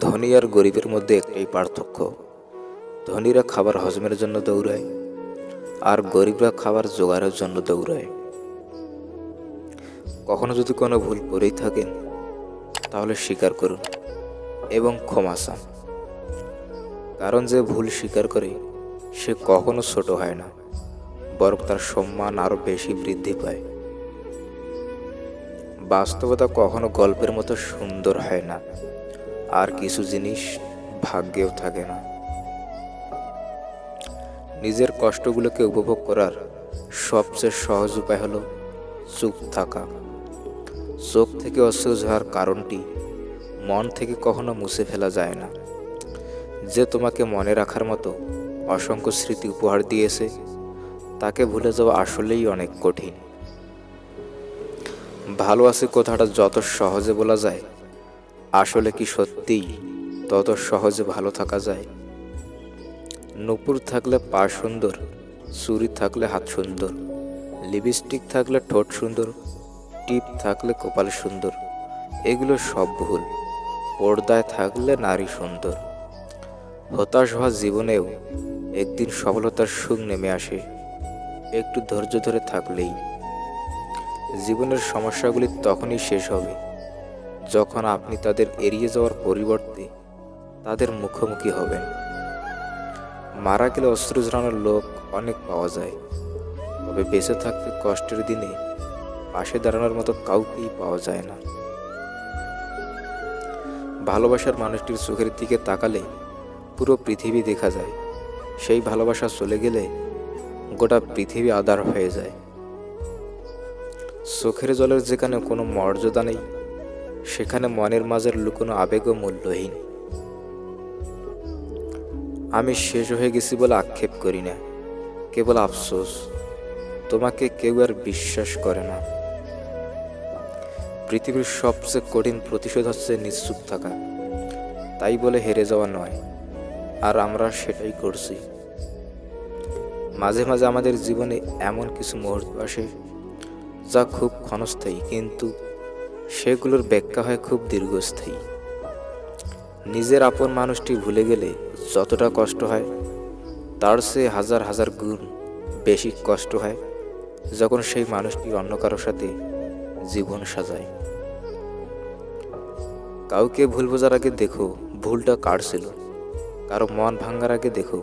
ধনী আর গরিবের মধ্যে একটাই পার্থক্য। ধনীরা খাবার হজমের জন্য দৌড়ায় আর গরিবরা খাবার জোগাড়ের জন্য দৌড়ায়। কখনো যদি কোনো ভুল করেই থাকেন তাহলে স্বীকার করুন এবং ক্ষমা চান। কারণ যে ভুল স্বীকার করে, সে কখনো ছোট হয় না, বরং তার সম্মান আরও বেশি বৃদ্ধি পায়। বাস্তবতা কখনো গল্পের মতো সুন্দর হয় না। আর কিছু জিনিস ভাগ্যেও থাকে না। নিজের কষ্টগুলোকে উপভোগ করার সবচেয়ে সহজ উপায় হলো চুপ থাকা। চোখ থেকে অশ্রু ঝরার কারণটি মন থেকে কখনো মুছে ফেলা যায় না। যে তোমাকে মনে রাখার মতো অসংখ্য স্মৃতি উপহার দিয়েছে, তাকে ভুলে যাওয়া আসলেই অনেক কঠিন। ভালো আছে কথাটা যত সহজে বলা যায় আসলে কি সত্যিই তত সহজে ভালো থাকা যায়? নুপুর থাকলে পা সুন্দর চুরি থাকলে হাত সুন্দর, লিপস্টিক থাকলে ঠোঁট সুন্দর, টিপ থাকলে কপাল সুন্দর, এগুলো সব ভুল। পর্দায় থাকলে নারী সুন্দর। হতাশ হওয়া জীবনেও একদিন সফলতার সুখ নেমে আসে, একটু ধৈর্য ধরে থাকলেই। জীবনের সমস্যাগুলি তখনই শেষ হবে। যখন আপনি তাদের এড়িয়ে যাওয়ার পরিবর্তে তাদের মুখোমুখি হবেন। মারা গেলে অস্ত্র ঝরানোর লোক অনেক পাওয়া যায়, তবে বেঁচে থাকতে কষ্টের দিনে পাশে দাঁড়ানোর মতো কাউকেই পাওয়া যায় না। ভালোবাসার মানুষটির চোখের দিকে তাকালে পুরো পৃথিবী দেখা যায়। সেই ভালোবাসা চলে গেলে গোটা পৃথিবী আদার হয়ে যায়। চোখের জলের যেখানে কোনো মর্যাদা নেই সেখানে মনের মাঝের লুকোনো আবেগও মূল্যহীন। আমি শেষ হয়ে গেছি বলে আক্ষেপ করি না। কেবল আফসোস, তোমাকে কেউ আর বিশ্বাস করে না। পৃথিবীর সবচেয়ে কঠিন প্রতিশোধ হচ্ছে নিশ্চুপ থাকা। তাই বলে হেরে যাওয়া নয়, আর আমরা সেটাই করছি। মাঝে মাঝে আমাদের জীবনে এমন কিছু মুহূর্ত আসে যা খুব ক্ষণস্থায়ী, কিন্তু সেগুলোর ব্যাখ্যা হয় খুব দীর্ঘস্থায়ী। নিজের আপন মানুষটি ভুলে গেলে যতটা কষ্ট হয়, তার সে হাজার হাজার গুণ বেশি কষ্ট হয় যখন সেই মানুষটি অন্য কারোর সাথে জীবন সাজায়। কাউকে ভুল বোঝার আগে দেখো ভুলটা কার ছিল। কারও মন ভাঙার আগে দেখো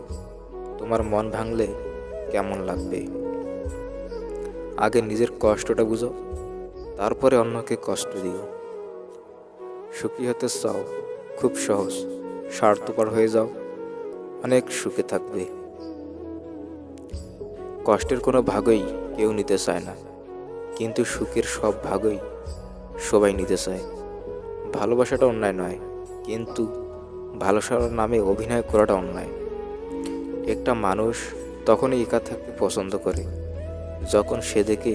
তোমার মন ভাঙলে কেমন লাগবে। আগে নিজের কষ্টটা বুঝো তারপরে অন্যকে কষ্ট দিও। সুখী হতে চাও, খুব সহজ। স্বার্থপর হয়ে যাও, অনেক সুখে থাকবে। কষ্টের কোনো ভাগই কেউ নিতে চায় না, কিন্তু সুখের সব ভাগই সবাই নিতে চায়। ভালোবাসাটা অন্যায় নয়, কিন্তু ভালোবাসার নামে অভিনয় করাটা অন্যায়। একটা মানুষ তখনই একা থাকতে পছন্দ করে, যখন সে দেখে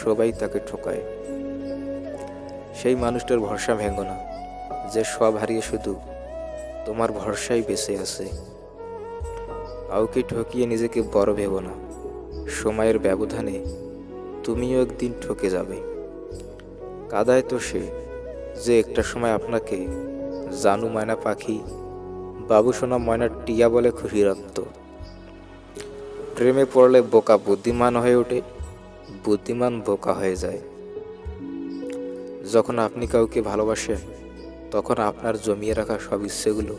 সবাই তাকে ঠকায়। সেই মানুষটার ভরসা ভেঙ্গ না। যে সব হারিয়ে শুধু তোমার ভরসাই বেঁচে আছে। কাউকে ঠকিয়ে নিজেকে বড় ভেবো না। সময়ের ব্যবধানে তুমিও একদিন ঠকে যাবে। কাদায় তো সে যে একটা সময় আপনাকে জানু ময়না পাখি, বাবু সোনা ময়না টিয়া বলে খুশি রাখত। প্রেমে পড়লে বোকা বুদ্ধিমান হয়ে ওঠে, বুদ্ধিমান বোকা হয়ে যায়। যখন আপনি কাউকে ভালোবাসেন, তখন আপনার জমিয়ে রাখা সব ইচ্ছেগুলো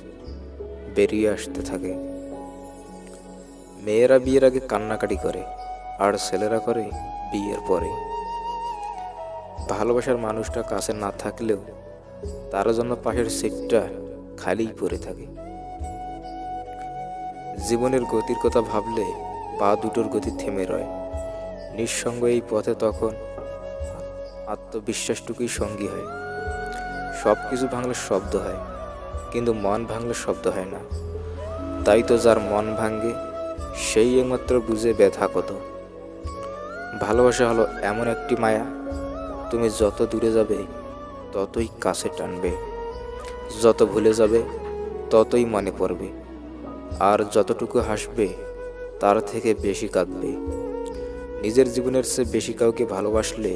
বেরিয়ে আসতে থাকে। মেয়েরা বিয়ের আগে কান্নাকাটি করে, আর ছেলেরা করে বিয়ের পরে। ভালোবাসার মানুষটা কাছে না থাকলেও তার জন্য পাশের সিটটা খালিই পড়ে থাকে। জীবনের গতির কথা ভাবলে পা দুটোর গতি থেমে রয়। নিঃসঙ্গ এই পথে তখন আত্মবিশ্বাসটুকুই সঙ্গী হয়। সব কিছু ভাঙলে শব্দ হয়, কিন্তু মন ভাঙলে শব্দ হয় না। তাই তো যার মন ভাঙ্গে সেই একমাত্র বুঝে ব্যথা কত। ভালোবাসা হলো এমন একটি মায়া, তুমি যত দূরে যাবে, ততই কাছে টানবে। যত ভুলে যাবে, ততই মনে পড়বে। আর যতটুকু হাসবে, তার থেকে বেশি কাঁদবে। নিজের জীবনের চেয়ে বেশি কাউকে ভালোবাসলে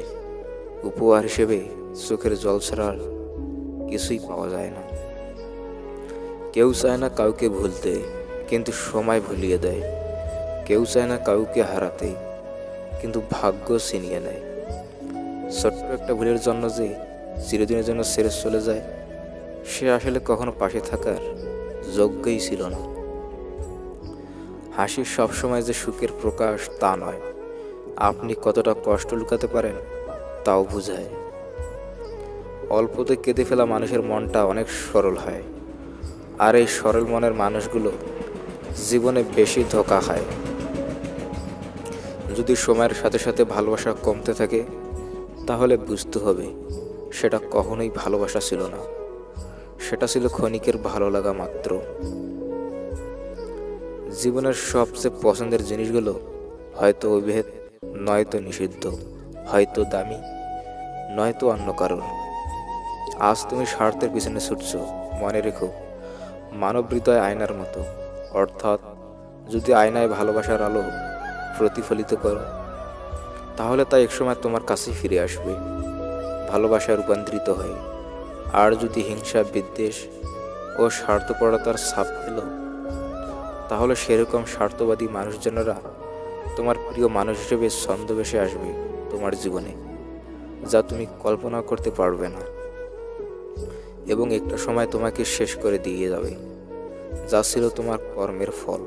উপহার হিসেবে চোখের জল ছাড়ার কিছুই পাওয়া যায় না। কেউ চায় না কাউকে ভুলতে, কিন্তু সময় ভুলিয়ে দেয়। কেউ চায় না কাউকে হারাতে, কিন্তু ভাগ্য ছিনিয়ে নেয়। ছোট্ট একটা ভুলের জন্য যে চিরদিনের জন্য ছেড়ে চলে যায়, সে আসলে কখনো পাশে থাকার যোগ্যই ছিল না। হাসি সবসময় যে সুখের প্রকাশ তা নয়। আপনি কতটা কষ্ট লুকাতে পারেন তাও বুঝায়। অল্পতে কেঁদে ফেলা মানুষের মনটা অনেক সরল হয়। আর এই সরল মনের মানুষগুলো জীবনে বেশি ধোকা খায়। যদি সময়ের সাথে সাথে ভালোবাসা কমতে থাকে, তাহলে বুঝতে হবে সেটা কখনোই ভালোবাসা ছিল না। সেটা ছিল ক্ষণিকের ভালো লাগা মাত্র। জীবনের সবচেয়ে পছন্দের জিনিসগুলো হয়তো অভিভেদ, নয়তো নিষিদ্ধ। হয়তো দামি, নয়তো অন্য কারণ। আজ তুমি স্বার্থের পিছনে ছুটছ, মনে রেখো মানব হৃদয় আয়নার মতো। অর্থাৎ, যদি আয়নায় ভালোবাসার আলো প্রতিফলিত করো, তাহলে তা একসময় তোমার কাছেই ফিরে আসবে ভালোবাসা রূপান্তরিত হয়। আর যদি হিংসা, বিদ্বেষ ও স্বার্থপরতার ছাপ পেল তাহলে সেরকম স্বার্থবাদী মানুষজনেরা তোমার প্রিয় মানুষ হিসেবে ছন্দবেশে আসবে। তোমার জীবনে, যা তুমি কল্পনা করতে পারবে না। এবং একটা সময় তোমাকে শেষ করে দিয়ে যাবে, যা ছিল তোমার কর্মের ফল।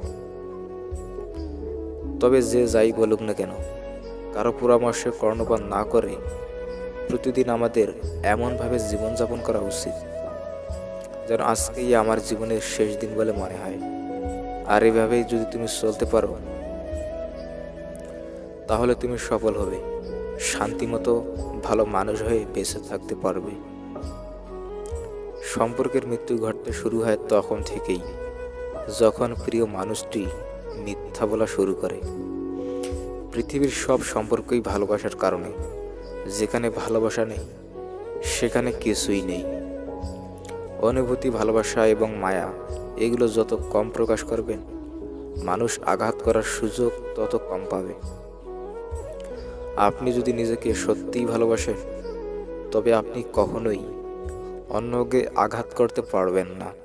তবে যে যাই বলুক না কেন, কারও পরামর্শে কর্ণপাত না করে প্রতিদিন আমাদের এমনভাবে জীবনযাপন করা উচিত, যেন আজকেই আমার জীবনের শেষ দিন বলে মনে হয়। আর এভাবেই যদি তুমি চলতে পারো, তাহলে তুমি সফল হবে। শান্তিমতো ভালো মানুষ হয়ে বেঁচে থাকতে পারবে। সম্পর্কের মৃত্যু ঘটতে শুরু হয় তখন থেকেই, যখন প্রিয় মানুষটি মিথ্যা বলা শুরু করে। পৃথিবীর সব সম্পর্কই ভালোবাসার কারণে, যেখানে ভালোবাসা নেই, সেখানে কিছুই নেই। অনুভূতি, ভালোবাসা এবং মায়া, এগুলো যত কম প্রকাশ করবেন, মানুষ আঘাত করার সুযোগ তত কম পাবে। আপনি যদি নিজেকে সত্যিই ভালোবাসেন তবে আপনি কখনোই অন্যকে আঘাত করতে পারবেন না।